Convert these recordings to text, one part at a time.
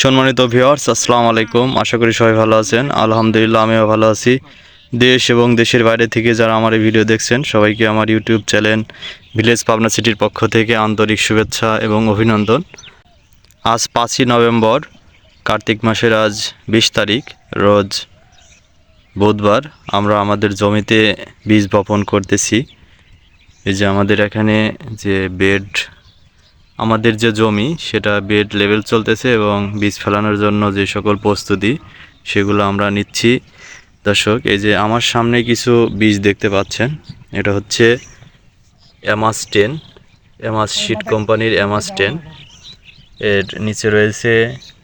সম্মানিত ভিওয়ার্স আসসালামু আলাইকুম। আশা করি সবাই ভালো আছেন। আলহামদুলিল্লাহ, আমিও ভালো আছি। দেশ এবং দেশের বাইরে থেকে যারা আমার এই ভিডিও দেখছেন, সবাইকে আমার ইউটিউব চ্যানেল ভিলেজ পাবনা সিটির পক্ষ থেকে আন্তরিক শুভেচ্ছা এবং অভিনন্দন। আজ পাঁচই নভেম্বর, কার্তিক মাসের আজ বিশ তারিখ, রোজ বুধবার আমরা আমাদের জমিতে বীজ বপন করতেছি। এই যে আমাদের এখানে যে বেড আমাদের যে জমি, সেটা বেড লেভেল চলতেছে এবং বীজ ফেলানোর জন্য যে সকল প্রস্তুতি, সেগুলো আমরা নিচ্ছি। দর্শক, এই যে আমার সামনে কিছু বীজ দেখতে পাচ্ছেন, এটা হচ্ছে অ্যামাস টেন অ্যামাস শিট কোম্পানির অ্যামাস টেন এর নিচে রয়েছে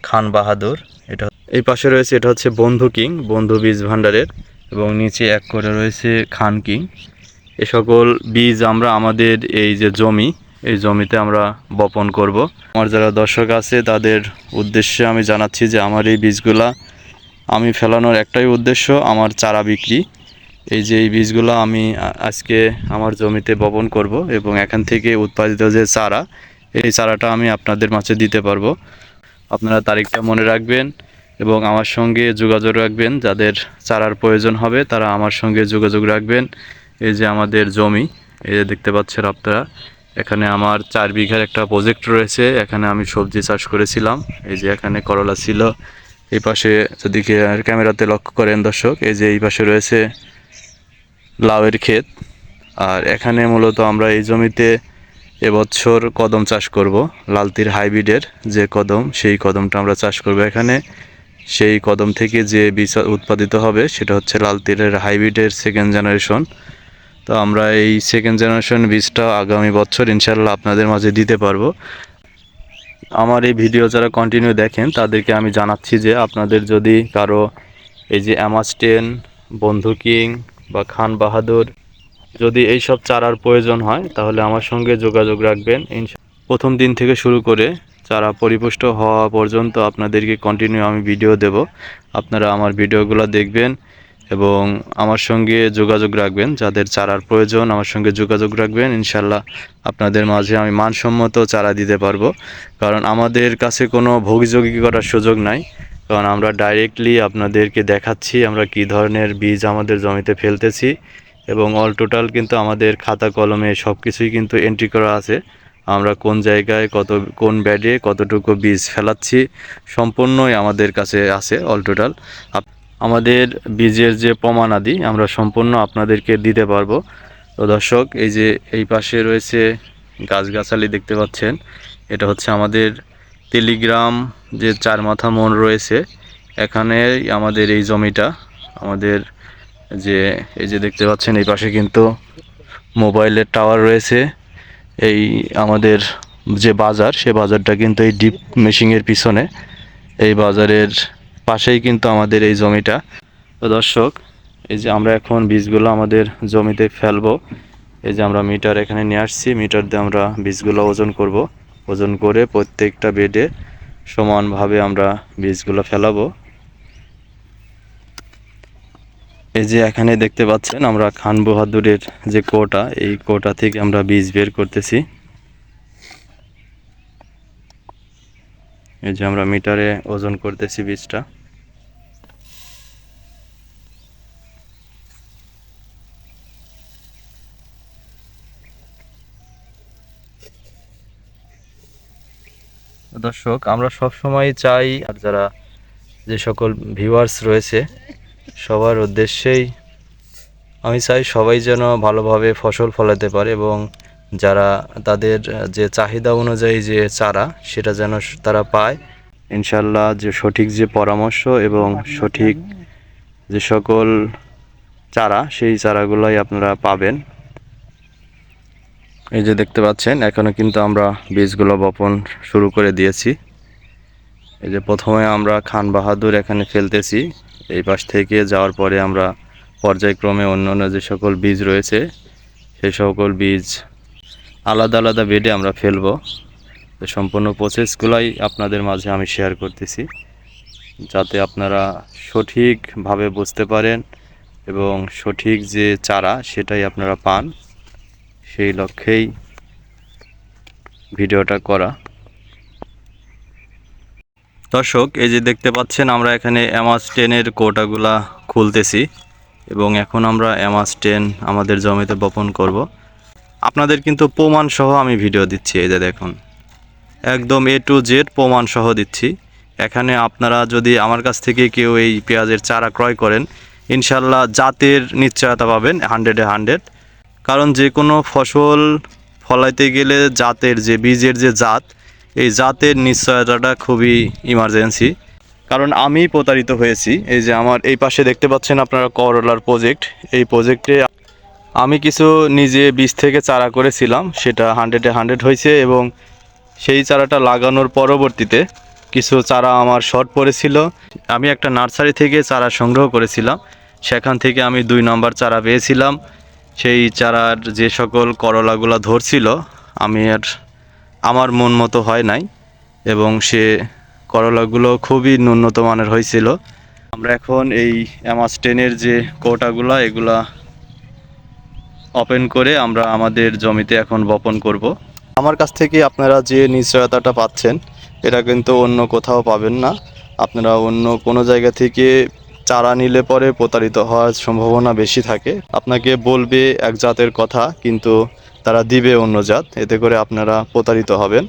খান বাহাদুর, এটা এই পাশে রয়েছে, এটা হচ্ছে বন্ধু কিং, বন্ধু বীজ ভাণ্ডারের, এবং নিচে এক করে রয়েছে খান কিং। এ সকল বীজ আমরা আমাদের এই যে জমি এই জমিতে আমরা বপন করব। আমার যারা দর্শক আছে, তাদের উদ্দেশ্যে আমি জানাচ্ছি যে আমার এই বীজগুলা আমি ফেলানোর একটাই উদ্দেশ্য আমার চারা বিক্রি। এই যে এই বীজগুলো আমি আজকে আমার জমিতে বপন করব এবং এখান থেকে উৎপাদিত যে চারা, এই চারাটা আমি আপনাদের মাঝে দিতে পারব। আপনারা তারিখটা মনে রাখবেন এবং আমার সঙ্গে যোগাযোগ রাখবেন। যাদের চারার প্রয়োজন হবে, তারা আমার সঙ্গে যোগাযোগ রাখবেন। এই যে আমাদের জমি, এই যে দেখতে পাচ্ছেন আপনারা এখানে আমার চার বিঘার একটা প্রজেক্ট রয়েছে, এখানে আমি সবজি চাষ করেছিলাম। এই যে এখানে করলা ছিল। এই পাশে যদি ক্যামেরাতে লক্ষ্য করেন দর্শক, এই যে এই পাশে রয়েছে লাউয়ের ক্ষেত। আর এখানে মূলত আমরা এই জমিতে এবছর কদম চাষ করব, লালতির হাইব্রিডের যে কদম, সেই কদমটা আমরা চাষ করব এখানে। সেই কদম থেকে যে বীজ উৎপাদিত হবে, সেটা হচ্ছে লাল তীরের হাইব্রিডের সেকেন্ড জেনারেশন তো আমরা এই সেকেন্ড জেনারেশন বীজটা আগামী বছর ইনশাল্লাহ আপনাদের মাঝে দিতে পারব। আমার এই ভিডিও যারা কন্টিনিউ দেখেন, তাদেরকে আমি জানাচ্ছি যে আপনাদের যদি কারও এই যে অ্যামাস্টেন বন্ধু কিং বা খান বাহাদুর যদি এই সব চারার প্রয়োজন হয়, তাহলে আমার সঙ্গে যোগাযোগ রাখবেন। প্রথম দিন থেকে শুরু করে চারা পরিপুষ্ট হওয়া পর্যন্ত আপনাদেরকে কন্টিনিউ আমি ভিডিও দেব। আপনারা আমার ভিডিওগুলো দেখবেন। এবং আমার সঙ্গে যোগাযোগ রাখবেন, যাদের চারার প্রয়োজন আমার সঙ্গে যোগাযোগ রাখবেন। ইনশাল্লাহ আপনাদের মাঝে আমি মানসম্মত চারা দিতে পারব। কারণ আমাদের কাছে কোনো ভোগযোগী করার সুযোগ নাই। কারণ আমরা ডাইরেক্টলি আপনাদেরকে দেখাচ্ছি আমরা কী ধরনের বীজ আমাদের জমিতে ফেলতেছি। এবং অল টোটাল কিন্তু আমাদের খাতা কলমে সব কিছুই কিন্তু এন্ট্রি করা আছে। আমরা কোন জায়গায় কত, কোন ব্যাডে কতটুকু বীজ ফেলাচ্ছি সম্পূর্ণই আমাদের কাছে আছে অল টোটাল আমাদের বীজের যে প্রমাণাদি আমরা সম্পূর্ণ আপনাদেরকে দিতে পারব। তো দর্শক, এই যে এই পাশে রয়েছে গাছগাছালি দেখতে পাচ্ছেন, এটা হচ্ছে আমাদের টেলিগ্রাম যে চার মাথা মন রয়েছে এখানে আমাদের এই জমিটা, আমাদের যে, এই যে দেখতে পাচ্ছেন, এই পাশে কিন্তু মোবাইলের টাওয়ার রয়েছে। এই আমাদের যে বাজার, সে বাজারটা কিন্তু এই ডিপ মেশিংয়ের পিছনে, এই বাজারের পাশেই কিন্তু আমাদের এই জমিটা। তো দর্শক, এই যে আমরা এখন বীজগুলো আমাদের জমিতে ফেলব, এই যে আমরা মিটার এখানে নিয়ে আসছি, মিটার দিয়ে আমরা বীজগুলো ওজন করব। ওজন করে প্রত্যেকটা বেডে সমানভাবে আমরা বীজগুলো ফেলাবো। এই যে এখানে দেখতে পাচ্ছেন আমরা খান বাহাদুরের যে কোটা, এই কোটা থেকে আমরা বীজ বের করতেছি। এই যে আমরা মিটারে ওজন করতেছি বীজটা। দর্শক, আমরা সব সময় চাই আর যারা যে সকল ভিউয়ার্স রয়েছে, সবার উদ্দেশ্যেই আমি চাই সবাই যেন ভালোভাবে ফসল ফলাতে পারে এবং যারা তাদের যে চাহিদা অনুযায়ী যে চারা, সেটা যেন তারা পায়। ইনশাল্লাহ যে সঠিক যে পরামর্শ এবং সঠিক যে সকল চারা, সেই চারাগুলোই আপনারা পাবেন। এই যে দেখতে পাচ্ছেন এখনও কিন্তু আমরা বীজগুলো বপন শুরু করে দিয়েছি। এই যে প্রথমে আমরা খান বাহাদুর এখানে ফেলতেছি। এই পাশ থেকে যাওয়ার পরে আমরা পর্যায়ক্রমে অন্য অন্য যে সকল বীজ রয়েছে, সেই সকল বীজ আলাদা আলাদা বেডে আমরা ফেলব। তো সম্পূর্ণ প্রসেসগুলাই আপনাদের মাঝে আমি শেয়ার করতেছি, যাতে আপনারা সঠিকভাবে বুঝতে পারেন এবং সঠিক যে চারা সেটাই আপনারা পান। সেই লক্ষ্যেই ভিডিওটা করা। দর্শক, এই যে দেখতে পাচ্ছেন, আমরা এখানে অ্যামাস টেনের কোটাগুলা খুলতেছি এবং এখন আমরা অ্যামাস টেন আমাদের জমিতে বপন করব। আপনাদের কিন্তু প্রমাণ সহ আমি ভিডিও দিচ্ছি, এই যে দেখুন। একদম এ টু জেড প্রমাণ সহ দিচ্ছি। এখানে আপনারা যদি আমার কাছ থেকে কেউ এই পেঁয়াজের চারা ক্রয় করেন, ইনশাল্লাহ জাতের নিশ্চয়তা পাবেন হান্ড্রেডে হান্ড্রেড কারণ যে কোনো ফসল ফলাইতে গেলে জাতের যে বীজের যে জাত, এই জাতের নিশ্চয়তাটা খুবই ইমার্জেন্সি কারণ আমি প্রতারিত হয়েছি, এই যে আমার এই পাশে দেখতে পাচ্ছেন আপনারা করলার প্রজেক্ট এই প্রজেক্টে আমি কিছু নিজে বীজ থেকে চারা করেছিলাম, সেটা হান্ড্রেডে হান্ড্রেড হয়েছে এবং সেই চারাটা লাগানোর পরবর্তীতে কিছু চারা আমার শর্ট পড়েছিল। আমি একটা নার্সারি থেকে চারা সংগ্রহ করেছিলাম, সেখান থেকে আমি দুই নম্বর চারা পেয়েছিলাম। সেই চারার যে সকল করলাগুলো ধরছিল, আমি আর আমার মন মতো হয় নাই এবং সে করলাগুলো খুবই ন্যূনত মানের হয়েছিল। আমরা এখন এই অ্যামাস টেনের যে কোটাগুলা, এগুলা ওপেন করে আমরা আমাদের জমিতে এখন বপন করব। আমার কাছ থেকে আপনারা যে নিশ্চয়তাটা পাচ্ছেন, এটা কিন্তু অন্য কোথাও পাবেন না। আপনারা অন্য কোনো জায়গা থেকে চারা নিলে পরে প্রতারিত হওয়ার সম্ভাবনা বেশি থাকে। আপনাকে বলবে এক জাতের কথা, কিন্তু তারা দিবে অন্য জাত। এতে করে আপনারা প্রতারিত হবেন।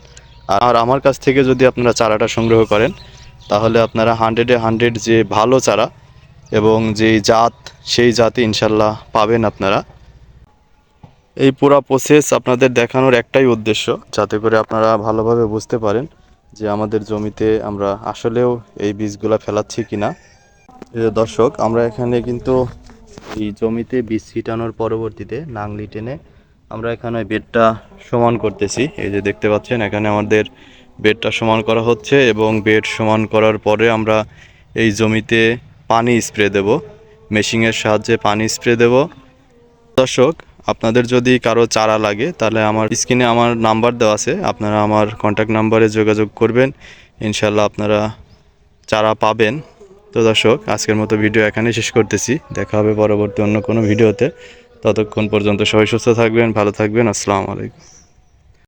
আর আমার কাছ থেকে যদি আপনারা চারাটা সংগ্রহ করেন, তাহলে আপনারা হান্ড্রেডে হান্ড্রেড যে ভালো চারা এবং যেই জাত, সেই জাতি ইনশাল্লাহ পাবেন আপনারা। এই পুরো প্রসেস আপনাদের দেখানোর একটাই উদ্দেশ্য, যাতে করে আপনারা ভালোভাবে বুঝতে পারেন যে আমাদের জমিতে আমরা আসলেও এই বীজগুলা ফেলাচ্ছি এই যে দর্শক, আমরা এখানে কিন্তু এই জমিতে বীজ ছিটানোর পরবর্তীতে নাংলি টেনে আমরা এখানে বেডটা সমান করতেছি। এই যে দেখতে পাচ্ছেন, এখানে আমাদের বেডটা সমান করা হচ্ছে এবং বেড সমান করার পরে আমরা এই জমিতে পানি স্প্রে দেব। মেশিনের সাহায্যে পানি স্প্রে দেব। দর্শক, আপনাদের যদি কারও চারা লাগে, তাহলে আমার স্ক্রিনে আমার নাম্বার দেওয়া আছে। আপনারা আমার কন্ট্যাক্ট নাম্বারে যোগাযোগ করবেন। ইনশাল্লাহ আপনারা চারা পাবেন। তো দর্শক, আজকের মতো ভিডিও এখানেই শেষ করতেছি। দেখা হবে পরবর্তী অন্য কোনো ভিডিওতে। ততক্ষণ পর্যন্ত সবাই সুস্থ থাকবেন, ভালো থাকবেন। আসসালামু আলাইকুম।